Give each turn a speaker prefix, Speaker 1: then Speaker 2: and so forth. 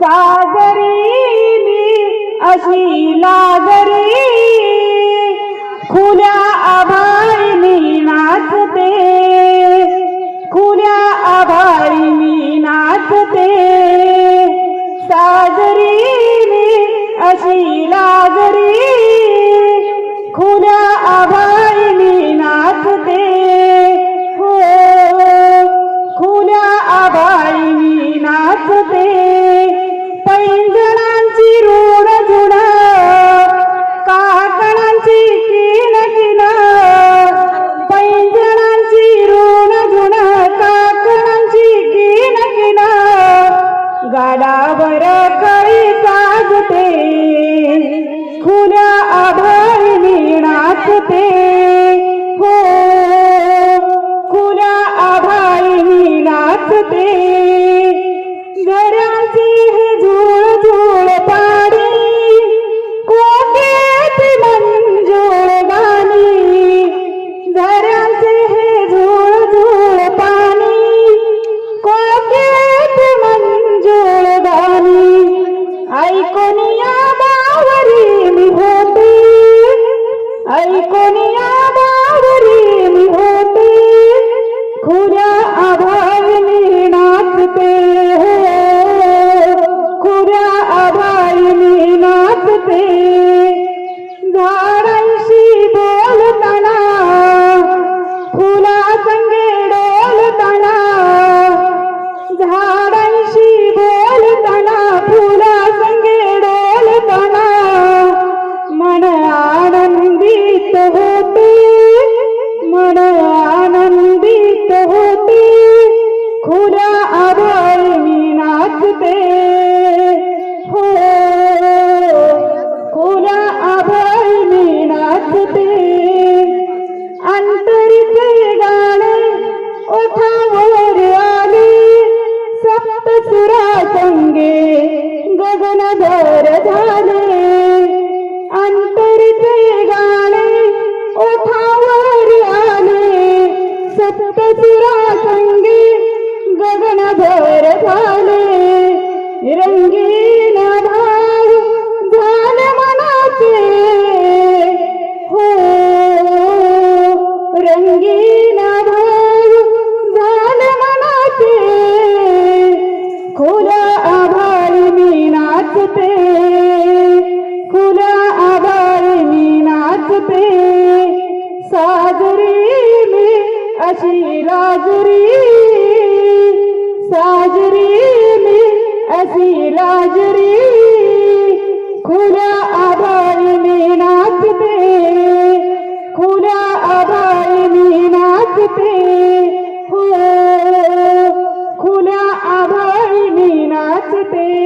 Speaker 1: सागरी मी अशी लागरी. खुल्या आभाळी मी नाचते. खुल्या आभाळी मी नाचते. सागरी मी अशी लागरी. कळी साजते खुल्या आभाळी नाचते हो खुल्या आभाळी नाचते ऐकून बावरी मी होते. ऐकून बावरी मी होते. खुल्या आभाळी नाचते. खुल्या आभाळी नाचते. सुरा संगे गगनभर झाले अंतरचे गाणे ओठावर आले सप्त सुरा संगे गगनभर झाले रंगीन भाव झाले मनाचे हो रंगीन नाचते. खुल्या आभाळी मी नाचते. साजरी मी अशी लाजरी. साजरी मी अशी लाजरी. खुल्या आभाळी मी नाचते. खुल्या आभाळी मी नाचते. हो खुल्या आभाळी मी नाचते.